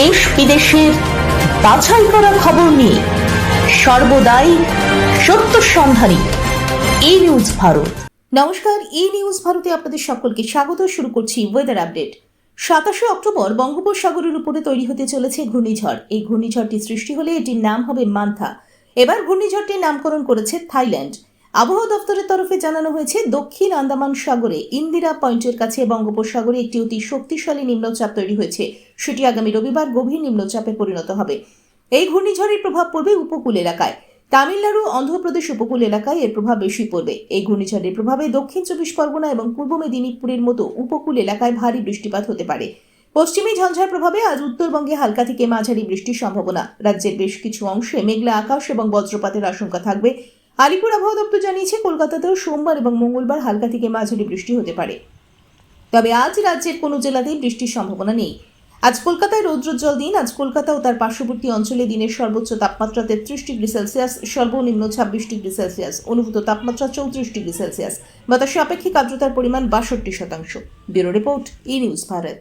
দেশ বিদেশের বাছাই করা খবর নিয়ে সর্বদাই সত্য সন্ধানী এই নিউজ ভারত। নমস্কার এই নিউজ ভারতে আপনাদের সকলকে স্বাগত। শুরু করছি ওয়েদার আপডেট সাতাশে অক্টোবর বঙ্গোপসাগরের উপরে তৈরি হতে চলেছে ঘূর্ণিঝড়। এই ঘূর্ণিঝড়টি সৃষ্টি হলে এটির নাম হবে মান্থা। এবার ঘূর্ণিঝড়টির নামকরণ করেছে থাইল্যান্ড। আবহাওয়া দপ্তরের তরফে জানানো হয়েছে, দক্ষিণ আন্দামান সাগরে ইন্দিরা পয়েন্টের কাছে বঙ্গোপসাগরে একটি অতি শক্তিশালী নিম্নচাপ তৈরি হয়েছে। সেটি আগামী রবিবার গভীর নিম্নচাপে পরিণত হবে। এই ঘূর্ণিঝড়ের প্রভাব পড়বে উপকূল এলাকায়। তামিলনাড়ু, অন্ধ্রপ্রদেশ উপকূল এলাকায় এর প্রভাব বেশি পড়বে। এই ঘূর্ণিঝড়ের প্রভাবে দক্ষিণ চব্বিশ পরগনা এবং পূর্ব মেদিনীপুরের মতো উপকূল এলাকায় ভারী বৃষ্টিপাত হতে পারে। পশ্চিমী ঝঞ্ঝার প্রভাবে আজ উত্তরবঙ্গে হালকা থেকে মাঝারি বৃষ্টির সম্ভাবনা। রাজ্যের বেশ কিছু অংশে মেঘলা আকাশ এবং বজ্রপাতের আশঙ্কা থাকবে। আলিপুর আবহাওয়া দপ্তর জানিয়েছে, কলকাতাতেও সোমবার এবং মঙ্গলবার হালকা থেকে মাঝারি বৃষ্টি হতে পারে। তবে আজ রাজ্যের কোনো জেলাতেই বৃষ্টির সম্ভাবনা নেই। আজ কলকাতায় রৌদ্রোজ্জ্বল দিন, আজ কলকাতা ও তার পার্শ্ববর্তী অঞ্চলে দিনের সর্বোচ্চ তাপমাত্রা তেত্রিশ ডিগ্রি সেলসিয়াস, সর্বনিম্ন ছাব্বিশ ডিগ্রি সেলসিয়াস, অনুভূত তাপমাত্রা চৌত্রিশ ডিগ্রি সেলসিয়াস। বাতাসে আপেক্ষিক আর্দ্রতার পরিমাণ বাষট্টি শতাংশ। Bureau report, E news Bharat.